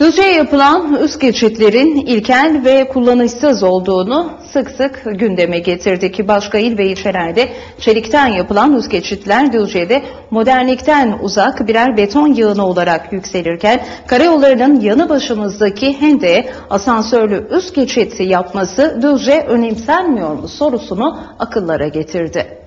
Düzce'ye yapılan üst geçitlerin ilkel ve kullanışsız olduğunu sık sık gündeme getirdi ki başka il ve ilçelerde çelikten yapılan üst geçitler Düzce'de modernlikten uzak birer beton yığını olarak yükselirken karayollarının yanı başımızdaki hendeğe asansörlü üst geçit yapması Düzce önemsenmiyor mu sorusunu akıllara getirdi.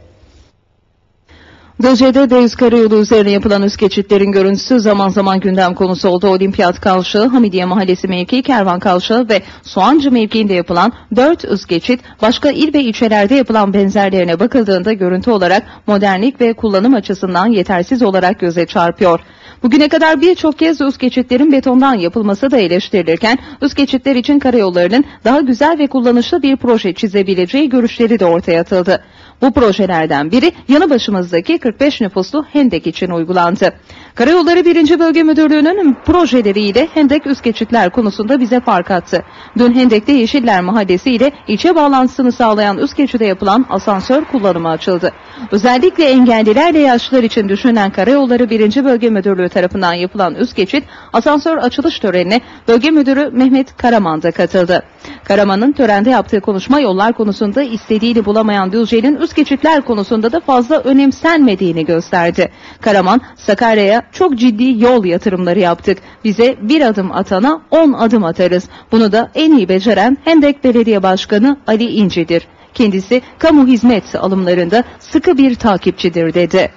Düzce'de Deniz Karayolu üzerine yapılan üst geçitlerin görüntüsü zaman zaman gündem konusu oldu. Olimpiyat Kavşağı, Hamidiye Mahallesi mevkii, Kervan Kavşağı ve Soğancı mevkiinde yapılan 4 üst geçit başka il ve ilçelerde yapılan benzerlerine bakıldığında görüntü olarak modernlik ve kullanım açısından yetersiz olarak göze çarpıyor. Bugüne kadar birçok kez üst geçitlerin betondan yapılması da eleştirilirken üst geçitler için karayollarının daha güzel ve kullanışlı bir proje çizebileceği görüşleri de ortaya atıldı. Bu projelerden biri yanı başımızdaki 45 nüfuslu Hendek için uygulandı. Karayolları 1. Bölge Müdürlüğü'nün projeleriyle Hendek üst geçitler konusunda bize fark attı. Dün Hendek'te Yeşiller Mahallesi ile ilçe bağlantısını sağlayan üst geçide yapılan asansör kullanımı açıldı. Özellikle engellilerle yaşlılar için düşünülen Karayolları 1. Bölge Müdürlüğü tarafından yapılan üst geçit asansör açılış törenine Bölge Müdürü Mehmet Karaman da katıldı. Karaman'ın törende yaptığı konuşma yollar konusunda istediğini bulamayan Düzce'nin üst geçitler konusunda da fazla önemsenmediğini gösterdi. Karaman, Sakarya'ya çok ciddi yol yatırımları yaptık. Bize bir adım atana on adım atarız. Bunu da en iyi beceren Hendek Belediye Başkanı Ali İnci'dir. Kendisi kamu hizmet alımlarında sıkı bir takipçidir dedi.